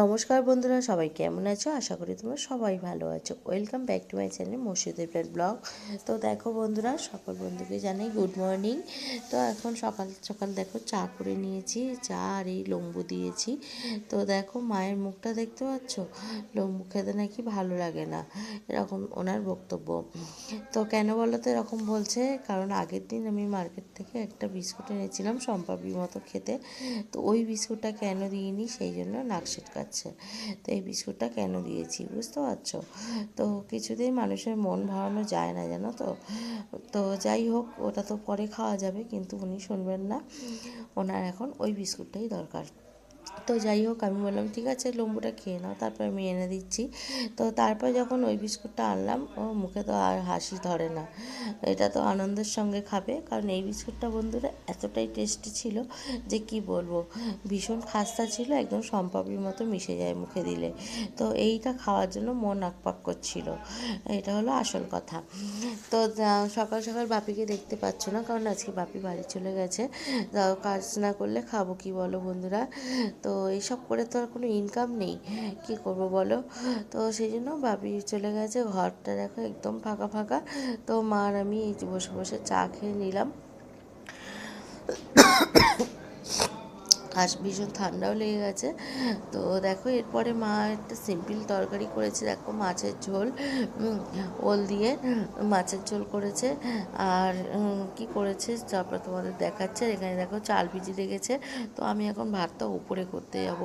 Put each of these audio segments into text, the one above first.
নমস্কার বন্ধুরা, সবাই কেমন আছো? আশা করি তোমরা সবাই ভালো আছো। Welcome back to my channel মসজিদের প্লেট ব্লগ তো দেখো বন্ধুরা, সকল বন্ধুকে জানাই গুড মর্নিং তো এখন সকাল সকাল দেখো চা করে নিয়েছি, চা আর এই লম্বু দিয়েছি। তো দেখো মায়ের মুখটা দেখতে পাচ্ছ? লম্বু খেতে নাকি ভালো লাগে না, এরকম ওনার বক্তব্য। তো কেন বলো তো এরকম বলছে? কারণ আগের দিন আমি মার্কেট থেকে একটা বিস্কুট এনেছিলাম সম্পাপির মতো খেতে। তো ওই বিস্কুটটা কেন দিইনি? সেই জন্য নাক ছিটকাচ্ছে তো এই বিস্কুটটা কেন দিয়েছি বুঝতে পারছ? তো কিছুতেই মানুষের মন ভাবানো যায় না জানো তো? তো যাই হোক, ওটা তো পরে খাওয়া যাবে, কিন্তু উনি শুনবেন না। ওনার এখন ওই বিস্কুটটাই দরকার। তো যাই হোক, আমি বললাম, ঠিক আছে লম্বুটা খেয়ে নাও। তারপর আমি এনে দিচ্ছি। তো তারপর যখন ওই বিস্কুটটা আনলাম, ও মুখে তো আর হাসি ধরে না। এটা তো আনন্দের সঙ্গে খাবে, কারণ এই বিস্কুটটা বন্ধুরা এতটাই টেস্টি ছিল যে কি বলব, ভীষণ খাস্তা ছিল, একদম সম্পাপির মতো মিশে যায় মুখে দিলে। তো এইটা খাওয়ার জন্য মন আকপাক করছিল। এটা হলো আসল কথা। তো সকাল সকাল বাপিকে দেখতে পাচ্ছ না, কারণ আজকে বাপি বাড়ি চলে গেছে। কাজ না করলে খাব কি বলো বন্ধুরা? তো এইসব করে তো আর কোনো ইনকাম নেই। কি করব বলো? তো সেই জন্য ভাবি চলে গেছে, ঘরটা দেখো একদম ফাঁকা ফাঁকা। তো মা আর আমি বসে বসে চা খেয়ে নিলাম। আর ভীষণ ঠান্ডাও লেগে গেছে। তো দেখো, এরপরে মা একটা সিম্পল তরকারি করেছে, দেখো মাছের ঝোল। ওল দিয়ে মাছের ঝোল করেছে। আর কি করেছে তারপর তোমাদের দেখাচ্ছে। এখানে দেখো চাল ভিজিয়ে রেখেছে তো আমি এখন ভাতটা উপরে করতে যাব।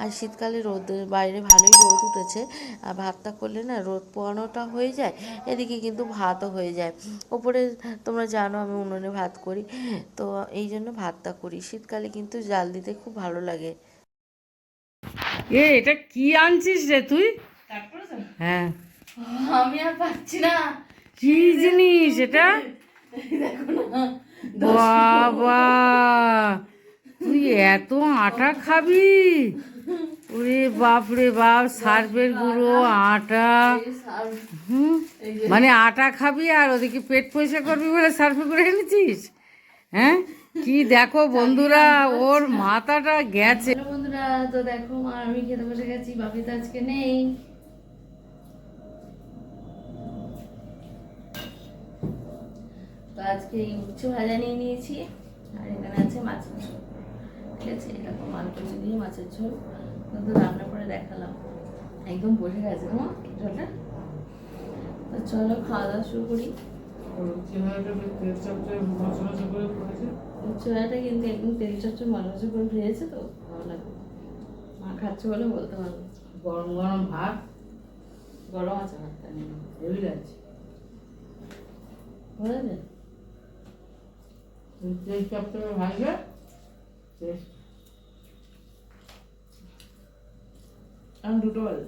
আর শীতকালে রোদ, বাইরে ভালোই রোদ উঠেছে। আর ভাতটা করলে না রোদ পোয়ানোটা হয়ে যায়, এদিকে কিন্তু ভাতও হয়ে যায়। ওপরে তোমরা জানো আমি উনুনে ভাত করি। তো এই জন্য ভাতটা করি। শীতকালে কিন্তু জাল দিতে খুব ভালো লাগে। এ এটা কি আনছিস রে তুই? হ্যাঁ। আমি আর পাচ্ছি না। কি জিনিস এটা? বাবা। তুই এত আটা খাবি? ওরে বাপ রে বাপ সার্ফের গুঁড়ো আটা। হুম? মানে আটা খাবি আর ওদিকে পেট পয়সা করবি বলে সার্ফে করে এনেছিস? হ্যাঁ? কি দেখো বন্ধুরা ওর মাথাটা গেছে। বন্ধুরা তো দেখো আমি খেতে বসে গেছি বাপি তো আজকে নেই। তো আজকে এই উচ্চ ভাজা নিয়ে নিয়েছি আর এখানে আছে মাছের ঝোল। ঠিক আছে এরকম মালকচি দিয়ে মাছের ঝোল। কিন্তু রান্না করে দেখালাম। একদম বসে গেছে না ঝোলটা। তো চলো খাওয়া দাওয়া শুরু করি। চোয়াটা কিন্তু একদম তেল চচ্চড় মালবাসা করে ভেজেছে তো ভালো লাগে মা খাচ্ছে বলে বলতে পারব গরম গরম ভাত। গরম আছে ভাতটা হেভি লাগছে। বুঝলে তেল চপচপে ভাজবে টেস্ট আমি দুটো বল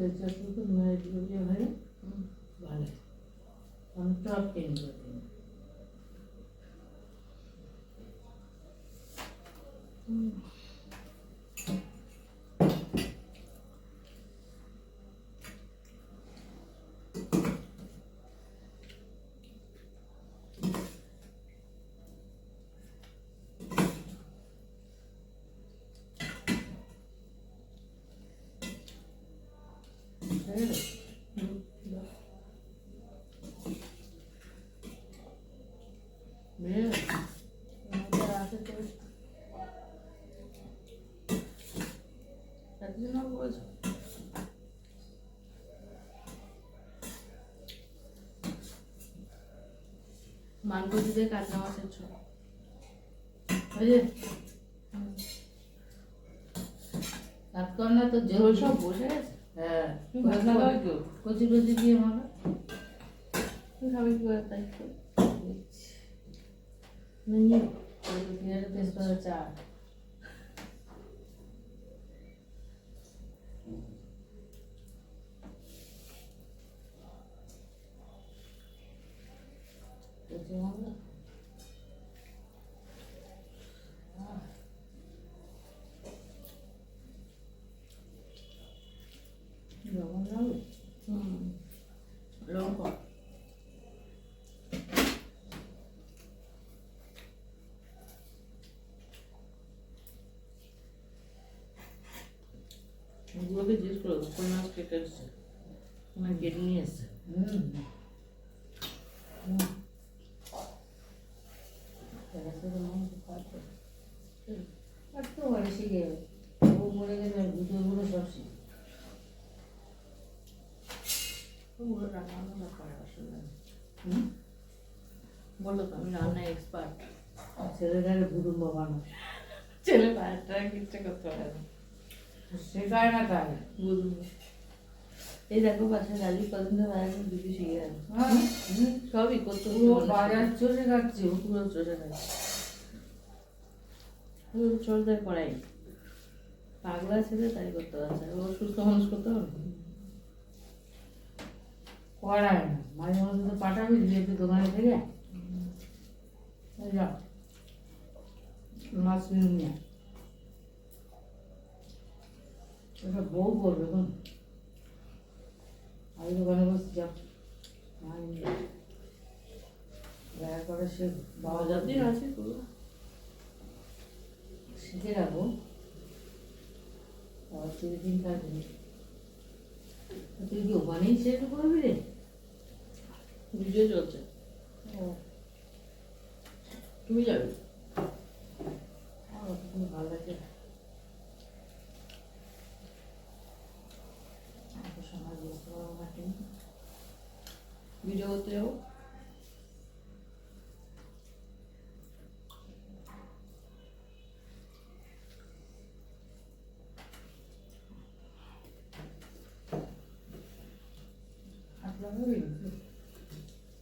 আমার তেল চপচপে তো মেরে দিয়ে দিয়ে ভাই ভালো আমি টপ টেন করে দিই বেরোবে আমাদের আছে তো তার জন্য বলছো মানকচি দিয়ে কাতলা মাছের ওই যে না তো জোর সব বসে গেছে। হ্যাঁ? কচি। কচি দিয়ে মাখা খাবে কি করে তাই নিয়ে পেঁয়াজ তেজপাতা চা। লঙ্কা ওগুলোকে জিজ্ঞেস করো কোন মাছ কেটে এসছে ওনার কেটে নিয়ে এসছে হুম একটু বলে শিখে যাবে ও মরে গেলে আর দুটো গুলো সব শিখে রান্না করে আসলে বলল তো আমি রান্নায় এক্সপার্ট ছেলেটারে বুড়ো বাবানো ছেলে না এই দেখো পাশে ডালি কদিন দিদি শিখে গেল সবই করতে পুরো বাজার চলে যাচ্ছে, ও পুরো গেছে। পুরো চলতে পড়াই পাগলা ছেলে, তাই করতে পারছে ও সুস্থ মানুষ করতে হবে? করায় না। মাঝে মাঝে তো পাঠাবি যেহেতু দোকানে থেকে যাও মাছ কিনে নিয়ে ওটা বউ করবে কোন আমি দোকানে বসে যাও। দয়া করে সে বাবা যাতে আছে পুরো শিখে রাখো। আবার তিন দিন থাকবে তুই কি ওখানেই শেষ করবি রে? ভিডিও চলছে। তুমি যাবে? আমার ভালো লাগে ভিডিও করতে যাব আপনার হবে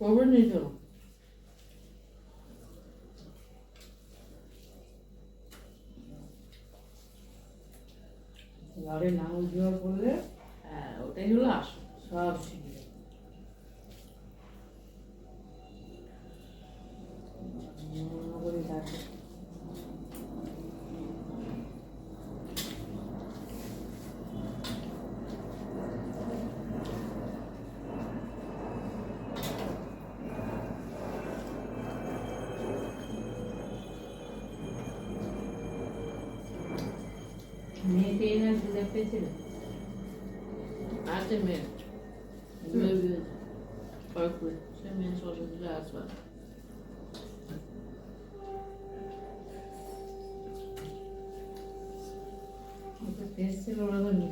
খবর নিয়ে চলো ঘরে নাম উজ্জ্বল করলে হ্যাঁ ওটাই হলো আসল। সব শিখে। tepesini. Artık benim. Böyle farklı. Sen beni sorun biraz var. Destek olalım.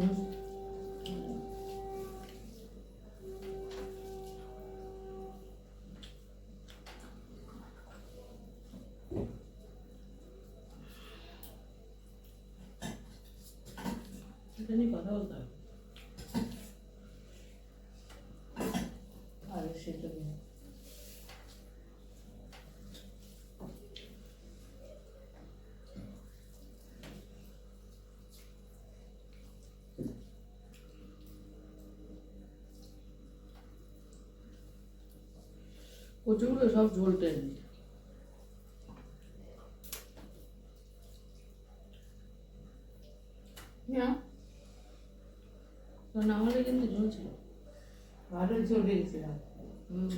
Nasıl? আসবে ওটা টেস্ট ছিল ওরা তো নিয়ে এটা নিয়ে কথা বলতে হবে আর সেটা নিয়ে কচুগুলো সব ঝোল টেনে দিচ্ছে হ্যাঁ তো না হলে কিন্তু ঝোল ছিল ভালো চলে গেছিলাম হুম।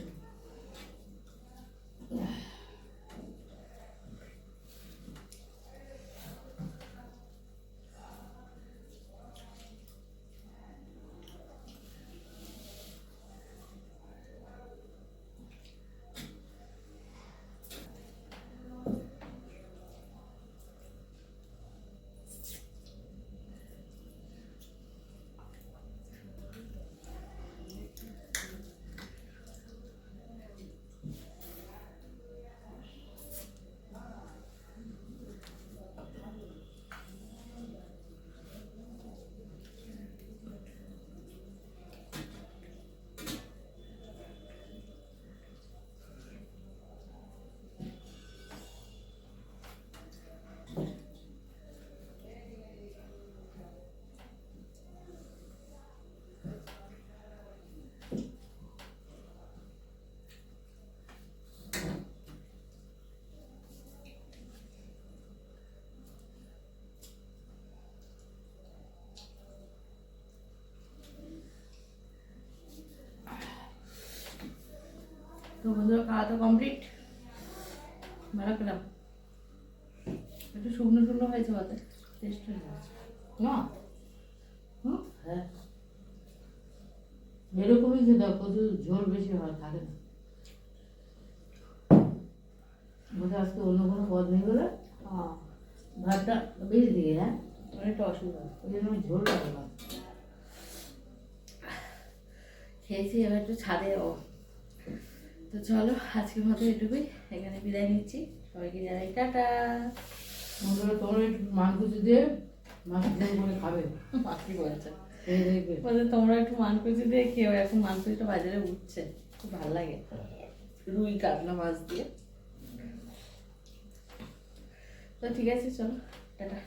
তো বন্ধুরা খাওয়া তো কমপ্লিট ভালো খেলাম একটু শুকনো শুকনো হয়েছে বাতে টেস্ট হয়ে যাচ্ছে না হুম হ্যাঁ এরকমই খেতে হবে প্রচুর ঝোল বেশি হয় থাকে না বলতে আজকে অন্য কোনো পদ নেই বলে হ্যাঁ ভাতটা বেশি দিকে হ্যাঁ অনেকটা অসুবিধা ওই জন্য ঝোল লাগে না খেয়েছি এবার একটু ছাদে যাব তো চলো আজকের মতো এটুকুই। এখানে বিদায় নিচ্ছি। সবাইকে জানাই টাটা। বন্ধুরা তোমরা একটু মানকুচি দিয়ে দিয়ে করে খাবে। মাকি বলছে। বলছে তোমরা একটু মানকুচি দিয়ে খেও এখন মানকুচিটা বাজারে উঠছে। খুব ভালো লাগে। রুই কাতলা মাছ দিয়ে। তো ঠিক আছে চলো। টাটা।